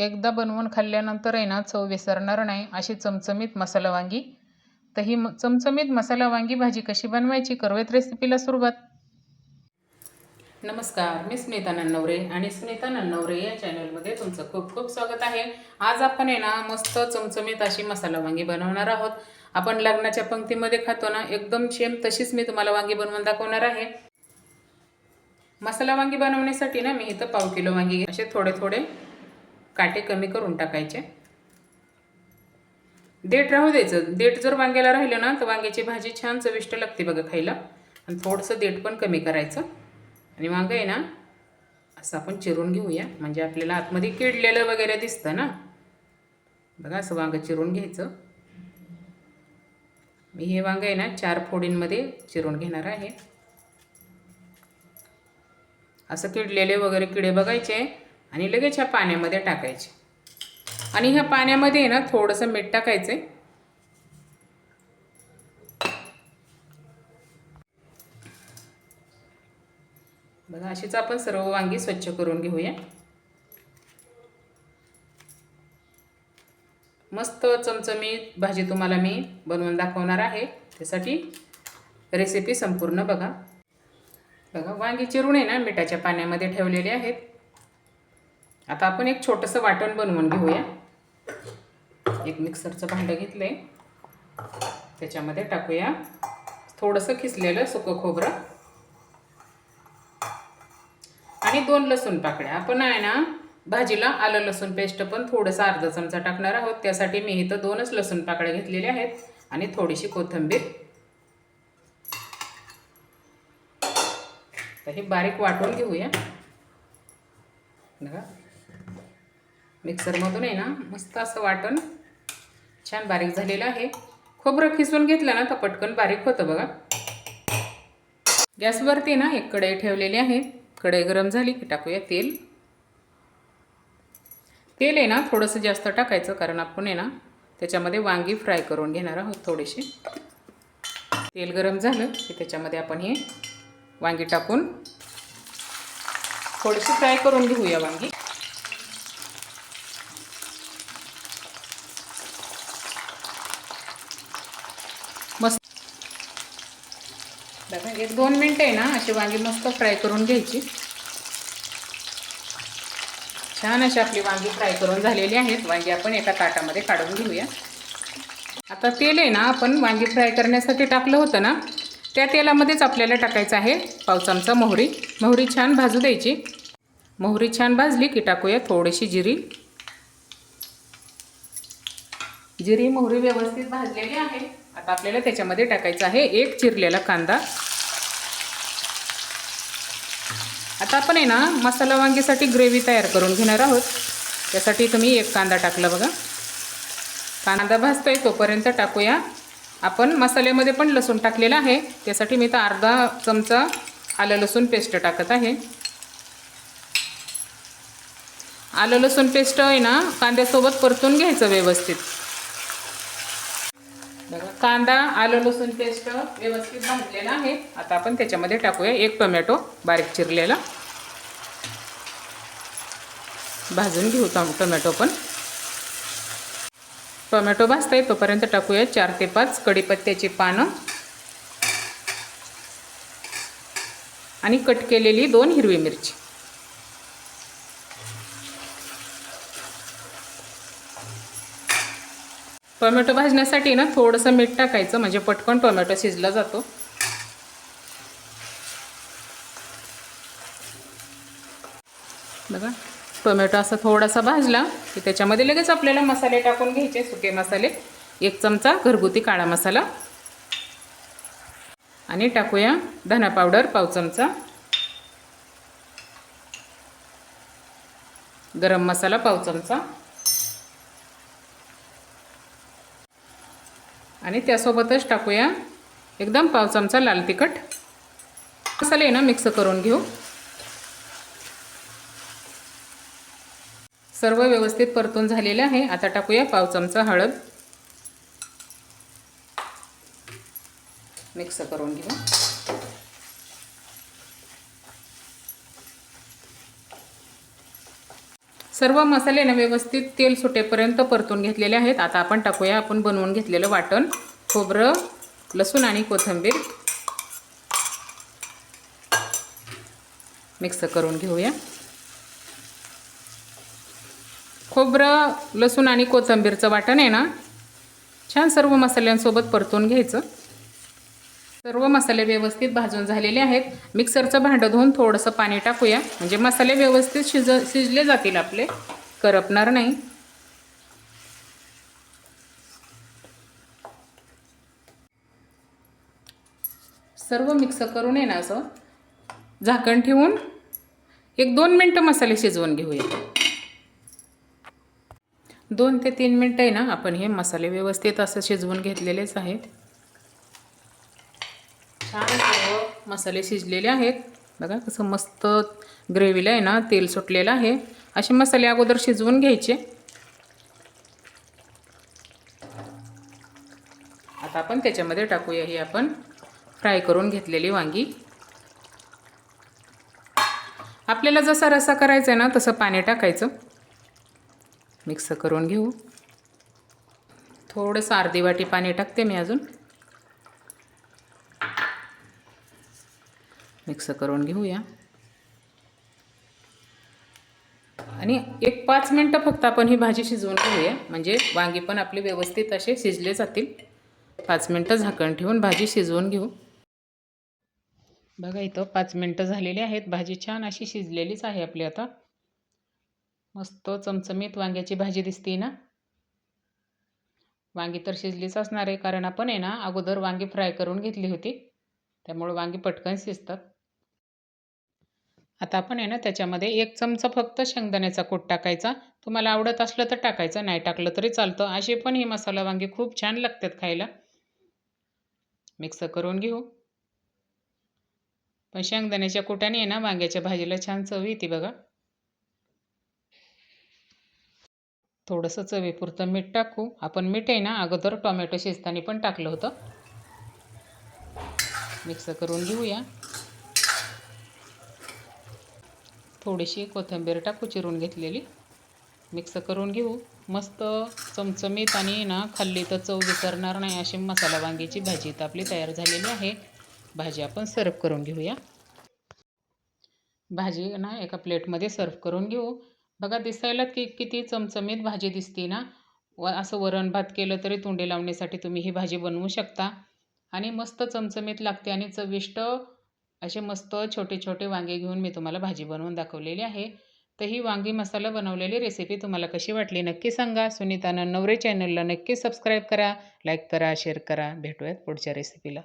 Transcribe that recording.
एकदा बनवून खाल्ल्यानंतर आहे ना चव विसरणार नाही अशी चमचमीत मसाला वांगी. तर ही म- चमचमीत मसाला वांगी भाजी कशी बनवायची करूयात रेसिपीला सुरुवात. नमस्कार मी स्मिता नन्नवरे आणि स्मिता नन्नवरे या चॅनलमध्ये तुमचं खूप खूप स्वागत आहे. आज आपण आहे ना मस्त चमचमीत अशी मसाला वांगी बनवणार आहोत. आपण लग्नाच्या पंक्तीमध्ये खातो ना एकदम शेम तशीच मी तुम्हाला वांगी बनवून दाखवणार आहे. मसाला वांगी बनवण्यासाठी ना मी इथं पाव किलो वांगी असे थोडे थोडे काटे कमी करून टाकायचे. देठ राहू द्यायचं. देठ जर वांग्याला राहिलं ना तर वांग्याची भाजी छान चविष्ट लागते बघा खायला. आणि थोडंसं देठ पण कमी करायचं. आणि वांगं आहे ना असं आपण चिरून घेऊया. म्हणजे आपल्याला आतमध्ये किडलेलं वगैरे दिसतं ना. बघा असं वांगं चिरून घ्यायचं. मी हे वांगं आहे ना चार फोडींमध्ये चिरून घेणार आहे. असं किडलेले वगैरे किडे बघायचे. आणि लगेच ह्या पाण्यामध्ये टाकायचे. आणि ह्या पाण्यामध्ये आहे ना थोडंसं मीठ टाकायचं आहे बघा अशीच आपण सर्व वांगी स्वच्छ करून घेऊया. मस्त चमचमीत भाजी तुम्हाला मी बनवून दाखवणार आहे. त्यासाठी रेसिपी संपूर्ण बघा. बघा वांगी चिरून आहे ना मिठाच्या पाण्यामध्ये ठेवलेले आहेत. आता आपण एक छोटंसं वाटण बनवून घेऊया. एक मिक्सरचं भांडं घेतलं आहे त्याच्यामध्ये टाकूया. थोडंसं खिसलेलं सुकं खोबरं. आणि दोन लसूण पाकळ्या. आपण आहे ना भाजीला आलं लसूण पेस्ट पण थोडंसं अर्धा चमचा टाकणार आहोत. त्यासाठी मी इथं दोनच लसूण पाकळ्या घेतलेल्या आहेत आणि थोडीशी कोथिंबीर. तर हे बारीक वाटून घेऊया. बघा. मिक्सरमधून आहे ना मस्त असं वाटण छान बारीक झालेलं आहे. खोबरं खिसून घेतलं ना तर पटकन बारीक होतं बघा. गॅसवरती ना एक कढई ठेवलेली आहे. कढई गरम झाली की टाकूया तेल. तेल आहे ना थोडंसं जास्त टाकायचं कारण आपण आहे ना त्याच्यामध्ये वांगी फ्राय करून घेणार आहोत थोडेसे. तेल गरम झालं की त्याच्यामध्ये आपण हे वांगी टाकून थोडीशी फ्राय करून घेऊया वांगी. बघा म्हणजे एक दोन मिनटं आहे ना अशी वांगी मस्त फ्राय करून घ्यायची. छान अशी आपली वांगी फ्राय करून झालेली आहेत. वांगी आपण एका ताटामध्ये काढून घेऊया. आता तेल आहे ना आपण वांगी फ्राय करण्यासाठी टाकलं होतं ना त्या तेलामध्येच आपल्याला टाकायचं आहे पाव चमचा मोहरी. मोहरी छान भाजू द्यायची. मोहरी छान भाजली की टाकूया थोडीशी जिरी. जिरी मोहरी व्यवस्थित भाजलेली आहे. आता आपल्याला त्याच्यामध्ये टाकायचं आहे एक चिरलेला कांदा. आता आपण आहे ना मसाला वांगीसाठी ग्रेव्ही तयार करून घेणार आहोत. त्यासाठी तुम्ही एक कांदा टाकला बघा. कांदा भाजतोय तोपर्यंत टाकूया. आपण मसाल्यामध्ये पण लसूण टाकलेला आहे. त्यासाठी मी तर अर्धा चमचा आलं लसूण पेस्ट टाकत आहे. आलं लसूण पेस्ट आहे ना कांद्यासोबत परतून घ्यायचं व्यवस्थित. बघा कांदा आलं लसूण पेस्ट व्यवस्थित भाजलेला आहे. आता आपण त्याच्यामध्ये टाकूया एक टोमॅटो बारीक चिरलेला. भाजून घेऊ टम टोमॅटो पण. टोमॅटो भाजताय तोपर्यंत टाकूया चार ते पाच कढीपत्त्याची पानं. आणि कट केलेली दोन हिरवी मिरची. टोमॅटो भाजण्यासाठी ना थोडंसं मीठ टाकायचं म्हणजे पटकन टोमॅटो शिजला जातो. बघा. टोमॅटो असा थोडासा भाजला की त्याच्यामध्ये लगेच आपल्याला मसाले टाकून घ्यायचे सुके मसाले. एक चमचा घरगुती काळा मसाला. आणि टाकूया धना पावडर पाव चमचा. गरम मसाला पाव चमचा. आणि त्यासोबतच टाकूया एकदम पाव चमचा लाल तिखट. मसाले ना मिक्स करून घेऊ. सर्व व्यवस्थित परतून झालेले आहे. आता टाकूया पाव चमचा हळद. मिक्स करून घेऊ. सर्व मसाले ना व्यवस्थित तेल सुटेपर्यंत परतून घेतलेले आहेत. आता आपण टाकूया आपण बनवून घेतलेलं वाटण. खोबरं लसूण आणि कोथिंबीर. मिक्स करून घेऊया. खोबरं लसूण आणि कोथिंबीरचं वाटण आहे ना? छान सर्व मसाल्यांसोबत परतून घ्यायचं. सर्व मसाले व्यवस्थित भाजून झालेले आहेत. मिक्सरचं भांडं धुवून थोडंसं पाणी टाकूया. म्हणजे मसाले व्यवस्थित शिज शिजले जातील आपले. करपणार नाही. सर्व मिक्स करून आहे ना असं झाकण ठेवून एक दोन मिनटं मसाले शिजवून घेऊया. दोन ते तीन मिनटं आहे ना आपण हे मसाले व्यवस्थित असं शिजवून घेतलेलेच आहेत. छान सर्व मसाले शिजलेले आहेत. बघा कसं मस्त ग्रेव्हीला आहे ना तेल सुटलेलं आहे. असे मसाले अगोदर शिजवून घ्यायचे. आता आपण त्याच्यामध्ये टाकूया ही आपण फ्राय करून घेतलेली वांगी. आपल्याला जसा रसा करायचा आहे ना तसं पाणी टाकायचं. मिक्स करून घेऊ. थोडंसं अर्धी वाटी पाणी टाकते मी अजून. मिक्स करून घेऊया. आणि एक पाच मिनटं फक्त आपण ही भाजी शिजवून घेऊया. म्हणजे वांगी पण आपले व्यवस्थित असे शिजले जातील. पाच मिनटं झाकण ठेवून भाजी शिजवून घेऊ. बघा इथं पाच मिनटं झालेली आहेत. भाजी छान अशी शिजलेलीच आहे आपली आता. मस्त चमचमीत वांग्याची भाजी दिसते ना? वांगी तर शिजलीच असणार आहे कारण आपण आहे ना अगोदर वांगी फ्राय करून घेतली होती. त्यामुळे वांगी पटकन शिजतात. आता आपण आहे ना त्याच्यामध्ये एक चमचा फक्त शेंगदाण्याचा कूट टाकायचा. तुम्हाला आवडत असलं तर टाकायचं नाही टाकलं तरी चालतं. असे पण हे मसाला वांगी खूप छान लागतात खायला. मिक्स करून घेऊ. पण शेंगदाण्याच्या कुटाने आहे ना वांग्याच्या भाजीला छान चव येते बघा. थोडंसं चवीपुरतं मीठ टाकू. आपण मीठ आहे ना अगोदर टोमॅटो शिजताना पण टाकलं होतं. मिक्स करून घेऊया. थोडीशी कोथिंबीर टाकू चिरून घेतलेली. मिक्स करून घेऊ. मस्त चमचमीत आणि ना खाल्ली तर चव विसरणार नाही अशी मसाला वांगीची भाजी तर आपली तयार झालेली आहे. भाजी आपण सर्व करून घेऊया. भाजी ना एका प्लेटमध्ये सर्व करून घेऊ. बघा दिसायला की किती चमचमीत भाजी दिसते ना. व असं वरण भात केलं तरी तोंडे लावण्यासाठी तुम्ही ही भाजी बनवू शकता. आणि मस्त चमचमीत लागते आणि चविष्ट असे मस्त छोटे छोटे वांगे घेऊन मी तुम्हाला भाजी बनवून दाखवलेली आहे. तर ही वांगी मसाला बनवलेली रेसिपी तुम्हाला कशी वाटली नक्की सांगा. सुनीता नवरे चॅनलला नक्की सबस्क्राईब करा लाईक करा शेअर करा. भेटूयात पुढच्या रेसिपीला